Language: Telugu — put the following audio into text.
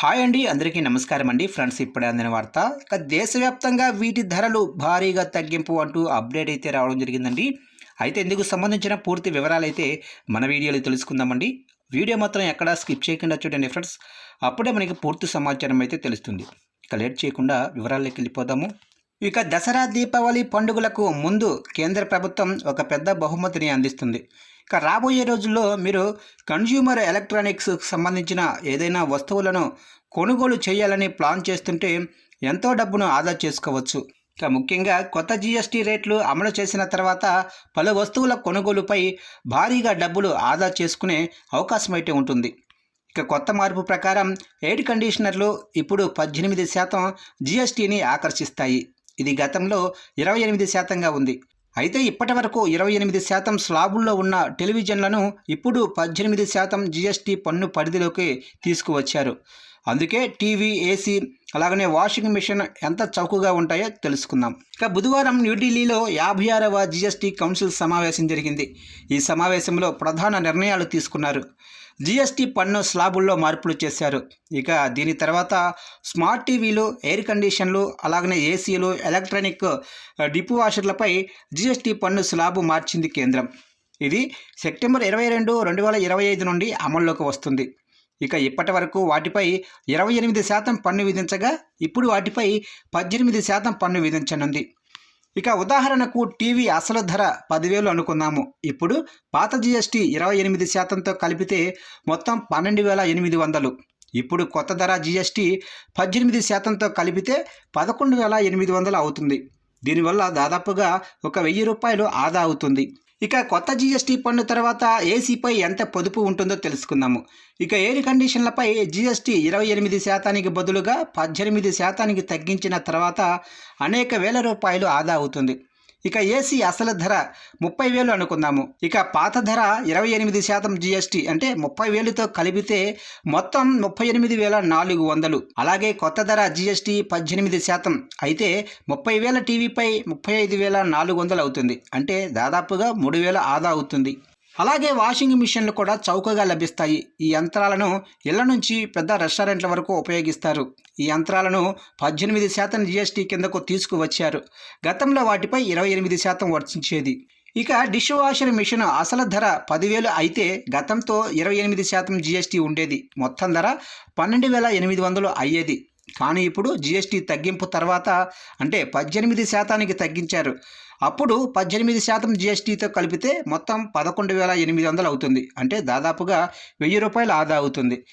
హాయ్ అండి అందరికీ నమస్కారం అండి. ఫ్రెండ్స్ ఇప్పుడే అందిన వార్త ఇక దేశవ్యాప్తంగా వీటి ధరలు భారీగా తగ్గింపు అంటూ అప్డేట్ అయితే రావడం జరిగిందండి. అయితే ఇందుకు సంబంధించిన పూర్తి వివరాలు అయితే మన వీడియోలో తెలుసుకుందామండి. వీడియో మాత్రం ఎక్కడా స్కిప్ చేయకుండా చూడండి ఫ్రెండ్స్. అప్పుడే మనకి పూర్తి సమాచారం అయితే తెలుస్తుంది. ఇక లేట్ చేయకుండా వివరాల్లోకి వెళ్ళిపోదాము. ఇక దసరా దీపావళి పండుగలకు ముందు కేంద్ర ప్రభుత్వం ఒక పెద్ద బహుమతిని అందిస్తుంది. ఇక రాబోయే రోజుల్లో మీరు కన్జ్యూమర్ ఎలక్ట్రానిక్స్ సంబంధించిన ఏదైనా వస్తువులను కొనుగోలు చేయాలని ప్లాన్ చేస్తుంటే ఎంతో డబ్బును ఆదా చేసుకోవచ్చు. ఇక ముఖ్యంగా కొత్త జీఎస్టీ రేట్లు అమలు చేసిన తర్వాత పలు వస్తువుల కొనుగోలుపై భారీగా డబ్బులు ఆదా చేసుకునే అవకాశం అయితే ఉంటుంది. ఇక కొత్త మార్పు ప్రకారం ఎయిర్ కండిషనర్లు ఇప్పుడు పద్దెనిమిది శాతం జీఎస్టీని ఆకర్షిస్తాయి. ఇది గతంలో ఇరవై ఎనిమిది శాతంగా ఉంది. అయితే ఇప్పటి వరకు ఇరవై ఎనిమిది శాతం స్లాబుల్లో ఉన్న టెలివిజన్లను ఇప్పుడు పద్దెనిమిది శాతం జీఎస్టీ పన్ను పరిధిలోకి తీసుకువచ్చారు. అందుకే టీవీ ఏసీ అలాగనే వాషింగ్ మిషన్ ఎంత చౌకగా ఉంటాయో తెలుసుకుందాం. ఇక బుధవారం న్యూఢిల్లీలో యాభై ఆరవ జీఎస్టీ కౌన్సిల్ సమావేశం జరిగింది. ఈ సమావేశంలో ప్రధాన నిర్ణయాలు తీసుకున్నారు. జీఎస్టీ పన్ను స్లాబుల్లో మార్పులు చేశారు. ఇక దీని తర్వాత స్మార్ట్ టీవీలు ఎయిర్ కండిషన్లు అలాగనే ఏసీలు ఎలక్ట్రానిక్ డిపు వాషర్లపై జీఎస్టీ పన్ను స్లాబు మార్చింది కేంద్రం. ఇది సెప్టెంబర్ ఇరవై రెండు రెండు వేల ఇరవై ఐదు నుండి అమల్లోకి వస్తుంది. ఇక ఇప్పటి వరకు వాటిపై ఇరవై ఎనిమిది శాతం పన్ను విధించగా ఇప్పుడు వాటిపై పద్దెనిమిది శాతం పన్ను విధించనుంది. ఇక ఉదాహరణకు టీవీ అసలు ధర పదివేలు అనుకున్నాము. ఇప్పుడు పాత జీఎస్టీ ఇరవై ఎనిమిది శాతంతో కలిపితే మొత్తం పన్నెండు వేల ఎనిమిది వందలు. ఇప్పుడు కొత్త ధర జీఎస్టీ పద్దెనిమిది శాతంతో కలిపితే పదకొండు వేల ఎనిమిది వందలు అవుతుంది. దీనివల్ల దాదాపుగా ఒక వెయ్యి రూపాయలు ఆదా అవుతుంది. ఇక కొత్త జీఎస్టీ పన్ను తర్వాత ఏసీపై ఎంత పొదుపు ఉంటుందో తెలుసుకుందాము. ఇక ఎయిర్ కండిషన్లపై జీఎస్టీ ఇరవై ఎనిమిది శాతానికి బదులుగా పద్దెనిమిది శాతానికి తగ్గించిన తర్వాత అనేక వేల రూపాయలు ఆదా అవుతుంది. ఇక ఏసీ అసలు ధర ముప్పై వేలు అనుకుందాము. ఇక పాత ధర ఇరవై ఎనిమిది శాతం జిఎస్టీ అంటే ముప్పై వేలుతో కలిపితే మొత్తం ముప్పై ఎనిమిది వేల నాలుగు వందలు. అలాగే కొత్త ధర జిఎస్టీ పద్దెనిమిది శాతం. అయితే ముప్పై వేల టీవీపై ముప్పై ఐదు వేల నాలుగు వందలు అవుతుంది. అంటే దాదాపుగా మూడు వేల ఆదా అవుతుంది. అలాగే వాషింగ్ మిషన్లు కూడా చౌకగా లభిస్తాయి. ఈ యంత్రాలను ఇళ్ళ నుంచి పెద్ద రెస్టారెంట్ల వరకు ఉపయోగిస్తారు. ఈ యంత్రాలను పద్దెనిమిది శాతం జీఎస్టీ కిందకు తీసుకువచ్చారు. గతంలో వాటిపై ఇరవై ఎనిమిది శాతం వర్తించేది. ఇక డిష్ వాషర్ మిషన్ అసలు ధర పదివేలు అయితే గతంతో ఇరవై ఎనిమిది శాతం జీఎస్టీ ఉండేది. మొత్తం ధర పన్నెండు వేల ఎనిమిది వందలు అయ్యేది. కానీ ఇప్పుడు జీఎస్టీ తగ్గింపు తర్వాత అంటే పద్దెనిమిది శాతానికి తగ్గించారు. అప్పుడు పద్దెనిమిది శాతం జీఎస్టీతో కలిపితే మొత్తం పదకొండు వేల ఎనిమిది వందలు అవుతుంది. అంటే దాదాపుగా వెయ్యి రూపాయలు ఆదా అవుతుంది.